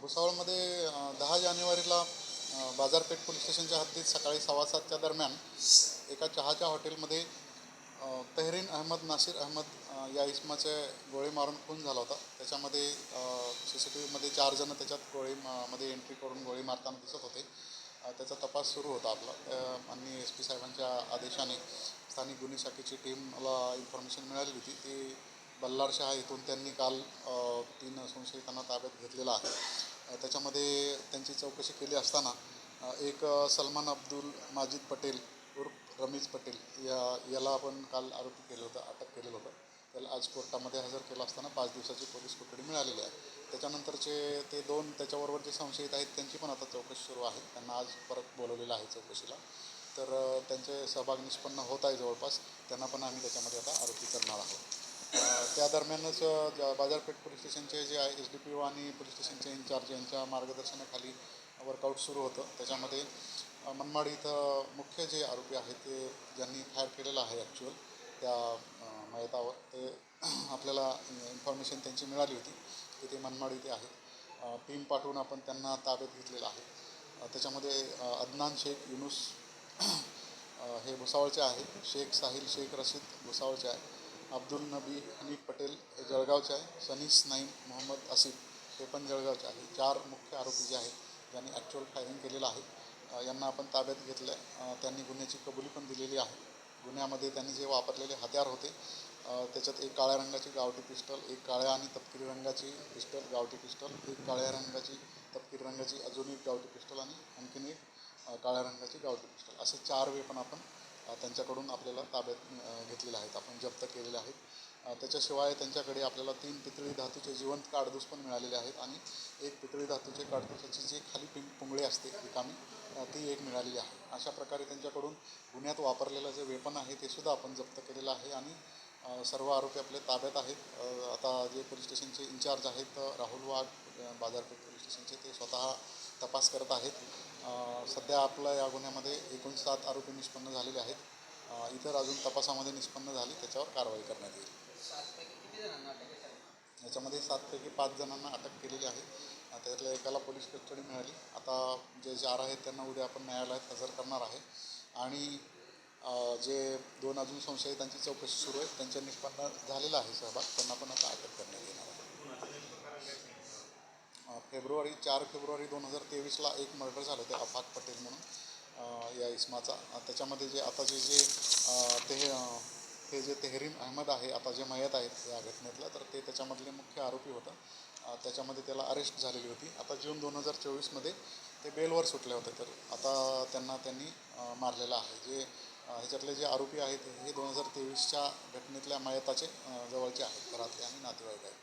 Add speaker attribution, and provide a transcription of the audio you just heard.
Speaker 1: भुसावळमध्ये दहा जानेवारीला बाजारपेठ पोलीस स्टेशनच्या हद्दीत सकाळी सव्वा सातच्या दरम्यान एका चहाच्या हॉटेलमध्ये तहरीन अहमद नासिर अहमद या इस्माचे गोळे मारून खून झाला होता. त्याच्यामध्ये सी सी टी व्हीमध्ये चार जण त्याच्यात गोळी मध्ये एंट्री करून गोळी मारताना दिसत होते. त्याचा तपास सुरू होता आपला. आणि एस पी साहेबांच्या आदेशाने स्थानिक गुन्हे शाखेची टीमला इन्फॉर्मेशन मिळाली होती. ती बल्लारशहा येथून त्यांनी काल तीन संशयितांना ताब्यात घेतलेला आहे. त्याच्यामध्ये त्यांची चौकशी केली असताना एक सलमान अब्दुल माजिद पटेल उर्फ रमीज पटेल या याला आपण काल आरोपी केलं होतं अटक केलेलं होतं. त्याला आज कोर्टामध्ये हजर केलं असताना पाच दिवसाची पोलीस कोठडी मिळालेली आहे. त्याच्यानंतरचे ते दोन त्याच्याबरोबर जे संशयित आहेत त्यांची पण आता चौकशी सुरू आहे. त्यांना आज परत बोलवलेलं आहे चौकशीला. तर त्यांचे सहभाग निष्पन्न होत आहे जवळपास. त्यांना पण आम्ही त्याच्यामध्ये आता आरोपी करणार आहोत. त्या दरम्यानच बाजारपेठ पोलीस स्टेशनचे जे आहे एस डी पी ओ आणि पोलीस स्टेशनचे इन्चार्ज यांच्या मार्गदर्शनाखाली वर्कआउट सुरू होतं. त्याच्यामध्ये मनमाड इथं मुख्य जे आरोपी आहेत ते ज्यांनी फायर केलेलं आहे ॲक्च्युअल त्या मयतावर ते आपल्याला इन्फॉर्मेशन त्यांची मिळाली होती की ते मनमाड इथे आहेत टीम पाठवून आपण त्यांना ताब्यात घेतलेलं आहे. त्याच्यामध्ये अदनान शेख युनुस हे भुसावळचे आहे. शेख साहिल शेख रशीद भुसावळचे आहे. अब्दुल नबी हनीफ पटेल हे जळगावचे आहे. सनीस नाईम मोहम्मद आसिफ हे पण जळगावचे आहे. चार मुख्य आरोपी जे आहेत ज्यांनी ॲक्च्युअल फायरिंग केलेलं आहे यांना आपण ताब्यात घेतलं आहे त्यांनी गुन्ह्याची कबुली पण दिलेली आहे. गुन्ह्यामध्ये त्यांनी जे वापरलेले हत्यार होते त्याच्यात एक काळ्या रंगाची गावठी पिस्टल एक काळ्या आणि तपकिरी रंगाची पिस्टल गावठी पिस्टल एक काळ्या रंगाची तपकिरी रंगाची अजून एक गावठी पिस्टल आणि आणखीन एक काळ्या रंगाची गावठी पिस्टल. असे चार वेपन आपण त्यांच्याकडून आपल्याला ताब्यात घेतलेल्या आहेत. आपण जप्त केलेले आहेत. त्याच्याशिवाय त्यांच्याकडे आपल्याला तीन पितळी धातूचे जिवंत काडतूस पण मिळालेले आहेत आणि एक पितळी धातूचे काडतुसाची जी खाली पिं पुंगळी असते रिकामी ती एक मिळालेली आहे. अशा प्रकारे त्यांच्याकडून गुन्ह्यात वापरलेलं जे वेपन आहे ते सुद्धा आपण जप्त केलेलं आहे आणि सर्व आरोपी आपले ताब्यात आहेत. आता जे पोलीस स्टेशनचे इन्चार्ज आहेत राहुल वाघ बाजारपेठ पोलीस स्टेशनचे ते स्वतः तपास करत आहेत. सध्या आपल्या या गुन्ह्यामध्ये एकूण सात आरोपी निष्पन्न झालेले आहेत. इतर अजून तपासामध्ये निष्पन्न झाली त्याच्यावर कारवाई करण्यात येईल. याच्यामध्ये सातपैकी पाच जणांना अटक केलेली आहे. त्यातल्या एकाला पोलीस कस्टडी मिळाली. आता जे चार आहेत त्यांना उद्या आपण न्यायालयात हजर करणार आहे. आणि जे दोन अजून संशयितांची चौकशी सुरू आहे त्यांच्या निष्पन्न झालेला आहे सहभाग त्यांना पण आता अटक करण्यात येणार आहे. फेब्रुवारी चार फेब्रुवारी दोन हजार तेवीसला एक मर्डर झालं ते अफाक पटेल म्हणून या इस्माचा. त्याच्यामध्ये जे आता जे जे ते हे जे तेहरीन अहमद आहे आता जे मयत आहेत या घटनेतलं तर ते त्याच्यामधले मुख्य आरोपी होतं. त्याच्यामध्ये त्याला अरेस्ट झालेली होती. आता जून दोन हजार चोवीसमध्ये ते बेलवर सुटले होते तर आता त्यांना त्यांनी मारलेलं आहे. जे ह्याच्यातले जे आरोपी आहेत हे दोन हजार तेवीसच्या घटनेतल्या मयताचे जवळचे आहेत घरातले आणि नातेवाईक आहेत.